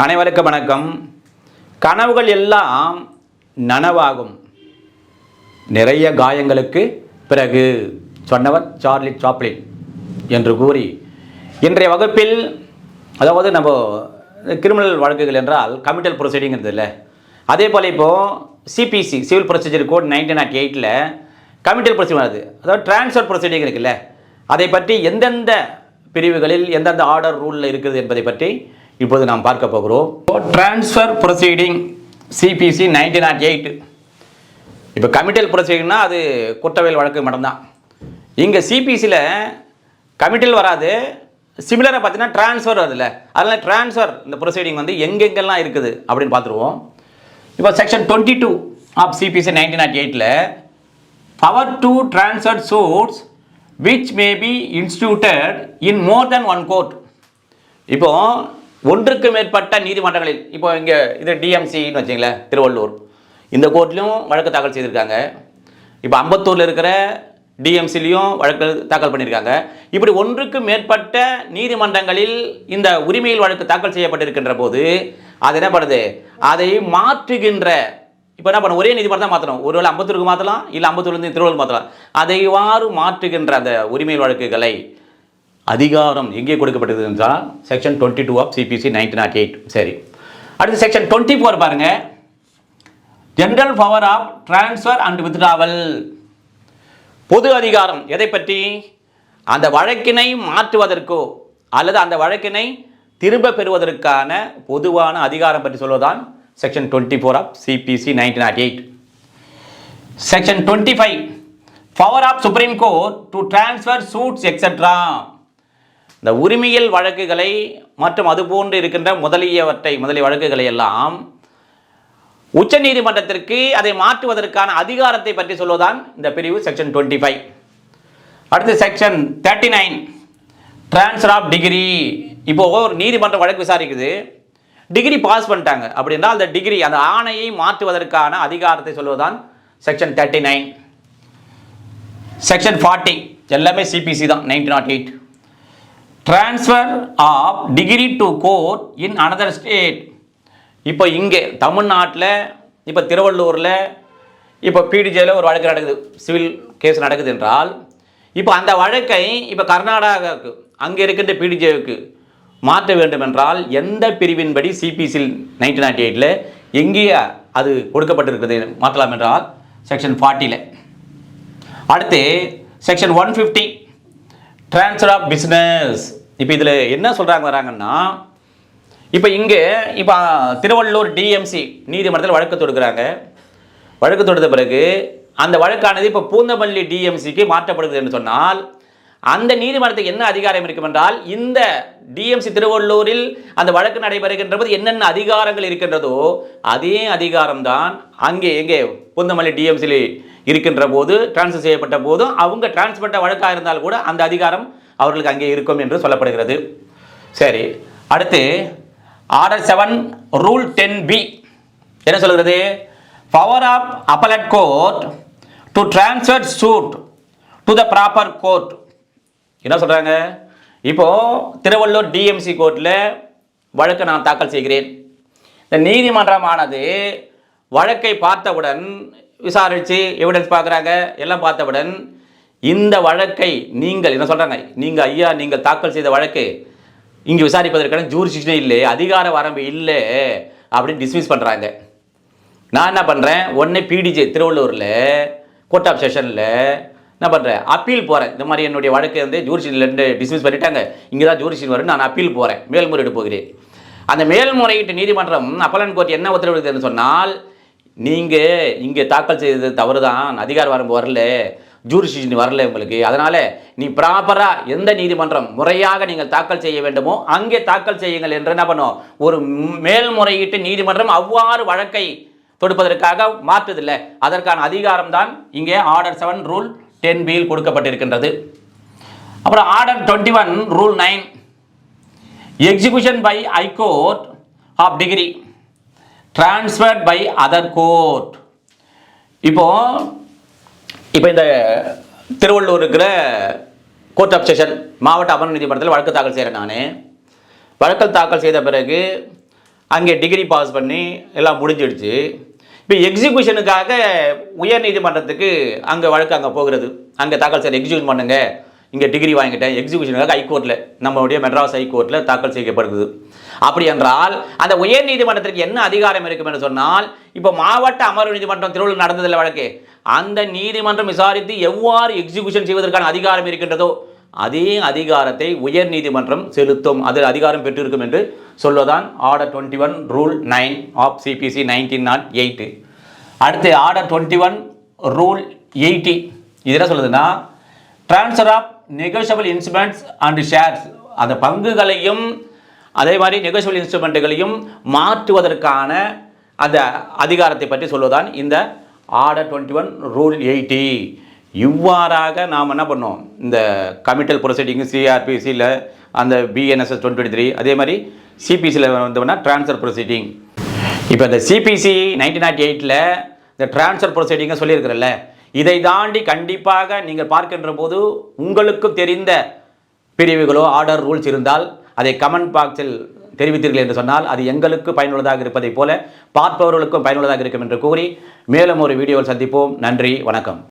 அனைவருக்கும் வணக்கம். கனவுகள் எல்லாம் நனவாகும். நிறைய காயங்களுக்கு பிறகு சொன்னவர் சார்லி சாப்ளின் என்று கூறி இன்றைய வகுப்பில் அதாவது நம்ம கிரிமினல் வழக்குகள் என்றால் கமிட்டல் ப்ரொசீடிங்கிறது இல்லை. அதே போல் இப்போது CPC civil procedure code nineteen naught எயிட்டில் கமிட்டல் ப்ரொசீடிங் வருது அதாவது டிரான்ஸ்ஃபர் ப்ரொசீடிங் இருக்குல்ல. அதை பற்றி எந்தெந்த பிரிவுகளில் எந்தெந்த ஆர்டர் ரூலில் இருக்குது என்பதை பற்றி இப்போது நாம் பார்க்க போகிறோம். Transfer proceeding CPC nineteen naught eight இப்போ கமிட்டல் ப்ரொசீடிங்னா அது குற்றவியல் வழக்கு மட்டும்தான். இங்கே சிபிசியில் கமிட்டல் வராது. சிமிலராக பார்த்தீங்கன்னா ட்ரான்ஸ்ஃபர் வருதுல்ல. அதனால் ட்ரான்ஸ்ஃபர் இந்த ப்ரொசீடிங் வந்து எங்கெங்கெல்லாம் இருக்குது அப்படின்னு பார்த்துருவோம். இப்போ section twenty two of CPC nineteen naught எயிட்டில் power to transfer suits which may be instituted in more than one court இப்போ ஒன்றுக்கு மேற்பட்ட நீதிமன்றங்களில் இப்போ இங்கே இது டிஎம்சின்னு வச்சிங்களேன் திருவள்ளூர். இந்த கோர்ட்லேயும் வழக்கு தாக்கல் செய்திருக்காங்க. இப்போ அம்பத்தூரில் இருக்கிற டிஎம்சிலையும் வழக்கு தாக்கல் பண்ணியிருக்காங்க இப்படி ஒன்றுக்கு மேற்பட்ட நீதிமன்றங்களில் இந்த உரிமையில் வழக்கு தாக்கல் செய்யப்பட்டிருக்கின்ற போது அது என்ன பண்ணுது? அதை மாற்றுகின்ற இப்போ என்ன பண்ண ஒரே நீதிமன்றம் தான் மாற்றணும் ஒருவேளை அம்பத்தூருக்கு மாற்றலாம் இல்லை அம்பத்தூர்லேருந்து திருவள்ளூர் மாற்றலாம் அதை மாற்றுகின்ற அந்த உரிமையில் வழக்குகளை அதிகாரம் எங்கே கொடுக்கப்பட்டது என்றால் section twenty two of CPC nineteen naught eight சரி. அடுத்து செக்ஷன் டுவெண்ட்டி ஃபோர் பாருங்க. General power of transfer and withdrawal பொது அதிகாரம் எதை பற்றி? அந்த வழக்கினை மாற்றுவதற்கோ அல்லது அந்த வழக்கினை திரும்ப பெறுவதற்கான பொதுவான அதிகாரம் பற்றி சொல்வதுதான் section twenty four of CPC nineteen naught eight section twenty five power of Supreme Court to transfer suits etcetera இந்த உரிமையல் வழக்குகளை மற்றும் அதுபோன்று இருக்கின்ற முதலியவற்றை முதலிய வழக்குகளை எல்லாம் உச்ச நீதிமன்றத்திற்கு அதை மாற்றுவதற்கான அதிகாரத்தை பற்றி சொல்வதுதான் இந்த பிரிவு செக்ஷன் டுவெண்ட்டி ஃபைவ் அடுத்து section thirty nine transfer of decree இப்போ ஒரு நீதிமன்றம் வழக்கு விசாரிக்குது. டிகிரி பாஸ் பண்ணிட்டாங்க. அப்படின்னா அந்த டிகிரி அந்த ஆணையை மாற்றுவதற்கான அதிகாரத்தை சொல்வதுதான் section thirty nine section forty எல்லாமே சிபிசி தான் nineteen naught eight transfer of decree to court in another state இப்போ இங்கே தமிழ்நாட்டில் இப்போ திருவள்ளூரில் இப்போ பிடிஜேயில் ஒரு வழக்கு நடக்குது. சிவில் கேஸ் நடக்குது என்றால் இப்போ அந்த வழக்கை இப்போ கர்நாடகாவுக்கு அங்கே இருக்கின்ற பிடிஜேவுக்கு மாற்ற வேண்டும் என்றால் எந்த பிரிவின்படி சிபிசியில் நைன்டீன் நாட்டி எயிட்டில் எங்கேயே அது கொடுக்கப்பட்டிருக்கிறது மாற்றலாம் என்றால் செக்ஷன் ஃபார்ட்டியில் அடுத்து section one fifty transfer of business இப்போ இதில் என்ன சொல்கிறாங்க வராங்கன்னா இப்போ இங்கே இப்போ திருவள்ளூர் டிஎம்சி நீதிமன்றத்தில் வழக்கு தொடுக்கிறாங்க. வழக்கு தொடுத்த பிறகு அந்த வழக்கானது இப்போ பூந்தமல்லி டிஎம்சிக்கு மாற்றப்படுகிறது என்று சொன்னால் அந்த நீதிமன்றத்துக்கு என்ன அதிகாரம் இருக்கும் என்றால் இந்த டிஎம்சி திருவள்ளூரில் அந்த வழக்கு நடைபெறுகின்ற போது என்னென்ன அதிகாரங்கள் இருக்கின்றதோ அதே அதிகாரம்தான் அங்கே எங்கே பூந்தமல்லி டிஎம்சியில் இருக்கின்ற போது டிரான்ஸ்ஃபர் செய்யப்பட்ட போதும் அவங்க டிரான்ஸ்பர்ட்ட வழக்காக இருந்தால் கூட அந்த அதிகாரம் அவர்களுக்கு அங்கே இருக்கும் என்று சொல்லப்படுகிறது. சரி அடுத்து order seven rule ten B. என்ன சொல்கிறது? Power of appellate court to transfer suit to the proper court என்ன சொல்கிறாங்க இப்போது திருவள்ளூர் டிஎம்சி கோர்ட்டில் வழக்கு நான் தாக்கல் செய்கிறேன். இந்த நீதிமன்றமானது வழக்கை பார்த்தவுடன் விசாரித்து எவிடன்ஸ் பார்க்குறாங்க எல்லாம் பார்த்தவுடன் இந்த வழக்கை நீங்கள் என்ன சொல்கிறாங்க நீங்கள் ஐயா நீங்கள் தாக்கல் செய்த வழக்கு இங்கே விசாரிப்பதற்கான ஜூரிசிஷனே இல்லை அதிகார வரம்பு இல்லை அப்படின்னு டிஸ்மிஸ் பண்ணுறாங்க நான் என்ன பண்ணுறேன் உடனே பிடிஜே திருவள்ளூரில் கோர்ட் ஆஃப் செஷனில் என்ன பண்ணுறேன் அப்பீல் போகிறேன் இந்த மாதிரி என்னுடைய வழக்கு வந்து ஜூரிஷன்லேருந்து டிஸ்மிஸ் பண்ணிட்டாங்க. இங்கே தான் ஜூரிஷன் வரும் நான் அப்பீல் போகிறேன் மேல்முறையீடு போகிறேன். அந்த மேல்முறையீட்டு நீதிமன்றம் அப்பலன் கோர்ட் என்ன உத்தரவிடுதுன்னு சொன்னால் நீங்கள் இங்கே தாக்கல் செய்தது தவறு தான் அதிகார வரம்பு வரல ஜூரிசிஷன் வரல உங்களுக்கு. அதனால் நீ ப்ராப்பராக எந்த நீதிமன்றம் முறையாக நீங்கள் தாக்கல் செய்ய வேண்டுமோ அங்கே தாக்கல் செய்யுங்கள் என்று என்ன பண்ணும்? ஒரு மேல்முறையீட்டு நீதிமன்றம் அவ்வாறு வழக்கை தொடுப்பதற்காக மாற்றுதில்லை. அதற்கான அதிகாரம் தான் இங்கே ஆர்டர் செவன் ரூல் டென் பியில் கொடுக்கப்பட்டிருக்கின்றது. அப்புறம் order twenty one rule nine execution by high court of decree transferred by other court இப்போது இப்போ இந்த திருவள்ளூர் இருக்கிற கோர்ட் ஆஃப் செஷன் மாவட்ட அமர்வு நீதிமன்றத்தில் வழக்கு தாக்கல் செய்கிறேன் நான். வழக்கு தாக்கல் செய்த பிறகு அங்கே டிகிரி பாஸ் பண்ணி எல்லாம் முடிஞ்சிடுச்சு. இப்போ எக்ஸிக்யூஷனுக்காக உயர் நீதிமன்றத்துக்கு அங்கே வழக்கு அங்கே போகிறது. அங்கே தாக்கல் செய்கிற எக்ஸிக்யூஷன் பண்ணுங்க. இங்கே டிகிரி வாங்கிட்டேன். எக்ஸிக்யூஷனுக்காக ஹைகோர்ட்டில் நம்மளுடைய மெட்ராஸ் ஹைகோர்ட்டில் தாக்கல் செய்யப்படுகிறது அப்படி என்றால் அந்த உயர் நீதிமன்றத்திற்கு என்ன அதிகாரம் இருக்கும் என்று சொன்னால் இப்போ மாவட்ட அமர்வு நீதிமன்றம் திருவள்ளூர் நடந்ததில்லை வழக்கு. அந்த நீதிமன்றம் விசாரித்து எவ்வாறு எக்ஸிகியூஷன் செய்வதற்கான அதிகாரம் இருக்கின்றதோ அதே அதிகாரத்தை உயர் நீதிமன்றம் செலுத்தும். அதில் அதிகாரம் பெற்றிருக்கும் என்று சொல்வதான் order twenty one rule nine of CPC nineteen naught eight அடுத்து order twenty one rule eighty இது என்ன சொல்லுதுன்னா transfer of negotiable instruments and shares அந்த பங்குகளையும் அதே மாதிரி நெகோஷியபிள் இன்ஸ்ட்ருமெண்ட்டுகளையும் மாற்றுவதற்கான அந்த அதிகாரத்தை பற்றி சொல்வதான் இந்த order twenty one rule eighty இவ்வாறாக நாம் என்ன பண்ணோம்? இந்த கமிட்டல் ப்ரொசீடிங் சிஆர்பிசியில் அந்த பிஎன்எஸ்எஸ் டுவெண்ட்டி த்ரீ அதே மாதிரி சிபிசியில் வந்தோம்னா ட்ரான்ஸ்ஃபர் ப்ரொசீடிங் இப்போ இந்த சிபிசி நைன்டீன் நாட்டி எயிட்டில் இந்த ட்ரான்ஸ்ஃபர் ப்ரொசீடிங்கை சொல்லியிருக்கிறல்ல இதை தாண்டி கண்டிப்பாக நீங்கள் பார்க்கின்ற போது உங்களுக்கு தெரிந்த பிரிவுகளோ ஆர்டர் ரூல்ஸ் இருந்தால் அதை கமெண்ட் பாக்ஸில் தெரிவித்தீர்கள் என்று சொன்னால் அது எங்களுக்கு பயனுள்ளதாக இருப்பதைப் போல பார்ப்பவர்களுக்கும் பயனுள்ளதாக இருக்கும் என்று கூறி மேலும் ஒரு வீடியோவில் சந்திப்போம். நன்றி வணக்கம்.